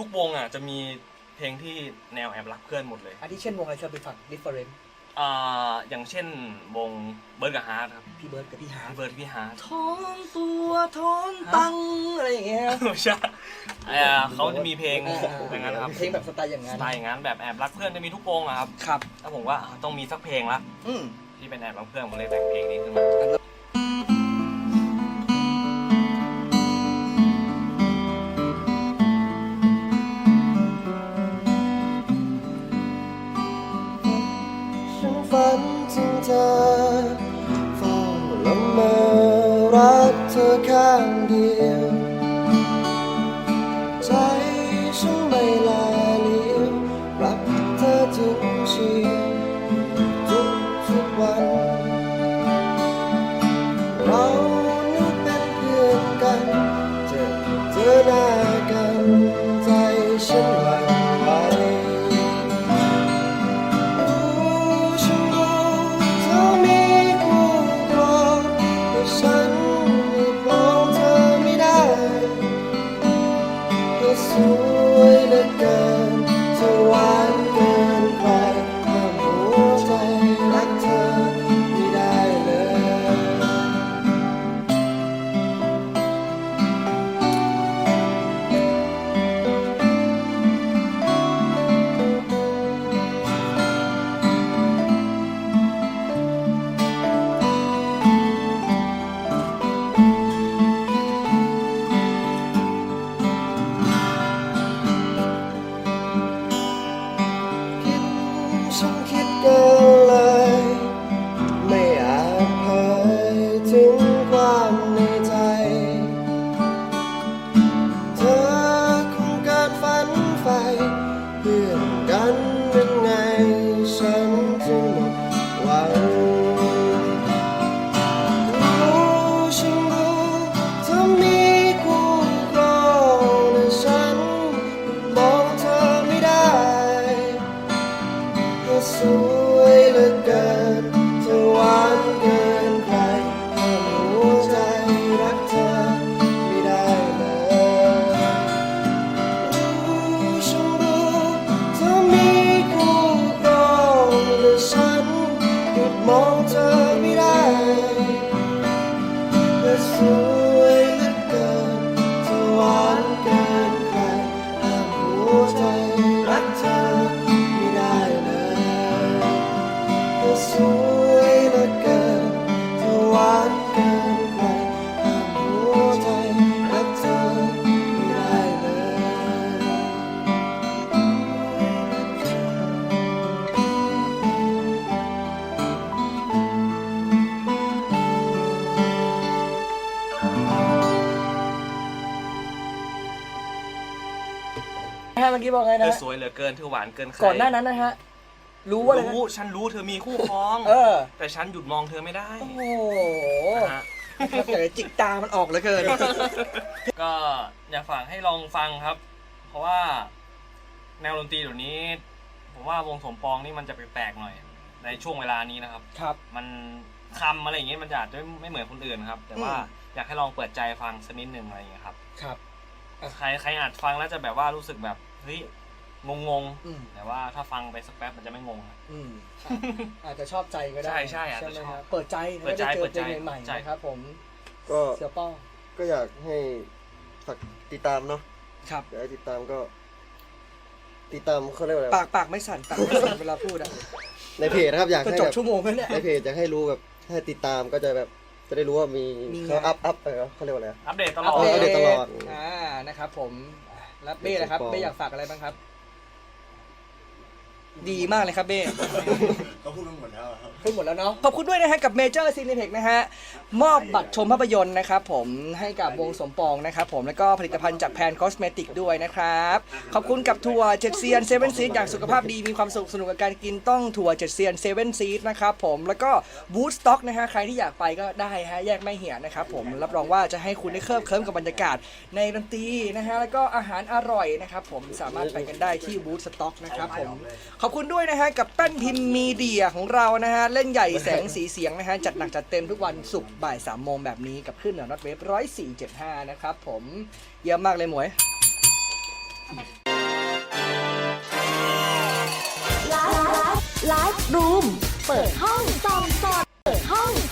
ทุกวงอะจะมีเพลงที่แนวแอบรักเพื่อนหมดเลยอันที่เช่นวงอะไรที่เราไปฟัง different อ่าอย่างเช่นวงเบิร์ดกับฮาร์ดครับพี่เบิร์ดกับพี่ฮาร์พี่ดเบิร์ดพี่ฮาร์ดท้องตัวท้องตังอะไรอย่างเงี้ยไม่ใช่เอ่อเขาจะมีเพลงอ่าอย่างนั้นครับเพลงแบบสไตล์อย่างสนั้นไตล์อย่างนั้นแบบแอบรักเพื่อนจะมีทุกวงอะครับครับแล้วผมว่าต้องมีสักเพลงละอืมที่เป็นแอบรักเพื่อนผมเลยแต่งเพลงนี้ขึ้นมา รักเธอข้างเดียว ใจฉันไม่ลาเลียวรักเธอทุกชีว ฮะเมื่อกี้บอกไงเธนะอฮะสวยเหลือเกินเธอหวานเกินใครก่อนหน้านั้นนะฮะ รู้ว่าอะไรนะรู้ฉันรู้เธอมีคู่ครอง เออ แต่ฉันหยุดมองเธอไม่ได้โอ้โหนะฮะครับแต่จิกตามันออกเหลือเกิน ก็อยากฝากให้ลองฟังครับ เพราะว่าแนวดนตรีเดี๋ยวนี้ ผมว่าวงสมปองนี่มันจะแปลกๆหน่อย ในช่วงเวลานี้นะครับ ครับ มันคำอะไรอย่างเงี้ยมันจะอาจจะไม่เหมือนคนอื่นครับ แต่ว่าอืม อยากให้ลองเปิดใจฟังสักนิดหนึ่งอะไรอย่างเงี้ยครับ ครับ ใครใครอาจฟังแล้วจะแบบว่ารู้สึกแบบ เฮ้ยงงงอืมๆแต่ว่าถ้าฟังไปสักแป๊บมันจะไม่งงครับอืมอะอาจจะชอบใจก็ได้ใช่ใช่อาจจะไหมชอบครับเปิดใจเปิดใจแล้วเปิดได้ใจเจอเพลงใหม่ๆใช่ นะครับผมก็เสือป้องก็อยากให้ฝากติดตามเนาะครับ อยากให้ติดตามก็ ติดตามเขาเรียกว่าอะไรปากปากไม่สั่นปากไม่สั่นเวลาพูดอะในเพจนะครับ อยากก็ให้จบแบบชั่วโมงแล้วเนี่ย ในเพจอยากให้รู้แบบถ้าติดตามก็จะแบบ จะได้รู้ว่ามีมีงาน เขาอัพอัพเออเขาเรียกว่าอะไรอัปเดตตลอดเอัปเดตตลอด อ่านะครับผม แล้วเบ้นะครับเบ้เบ้อยากฝากอะไรบ้างครับ ดีมากเลยครับเบ้ เขาพูดไปหมดแล้วอะครับ พูดหมดแล้วเนาะ ขอบคุณด้วยนะฮะกับเมเจอร์ซีนิเพ็กนะฮะ มอบบัตรชมภาพยนตร์นะครับผมให้กับวงสมปองนะครับผมแล้วก็ผลิตภัณฑ์จากแพนคอสเมติกด้วยนะครับ ขอบคุณกับทัวร์เจ็ดเซียนเซเว่นซีดอย่างสุขภาพดีมีความสุขสนุกกับการกินต้องทัวร์เจ็ดเซียนเซเว่นซีดนะครับผมแล้วก็บูธสต็อกนะฮะใครที่อยากไปก็ได้ฮะแยกไม่เหี่ยนะครับผมรับรองว่าจะให้คุณได้เคลิบเคลิ้มกับบรรยากาศในดนตรีนะฮะแล้วก็อาหารอร่อยนะครับผมสามารถไปกันได้ที่บูธสต็อกนะครับผมขอบคุณด้วยนะฮะกับแป้นพิมพ์มีเดียของเรานะฮะเล่นใหญ่แสงสีเสียงนะฮะจัดหนักจัดเต็มทุกวันศุกร์บ่ายสามโมงแบบนี้กับขึ้นเหนือน็อตเวฟร้อยสี่เจ็ดห้านะครับผมเยอะมากเลยหมวย ไลฟ์ไลฟ์รูม เปิดห้องส่องสด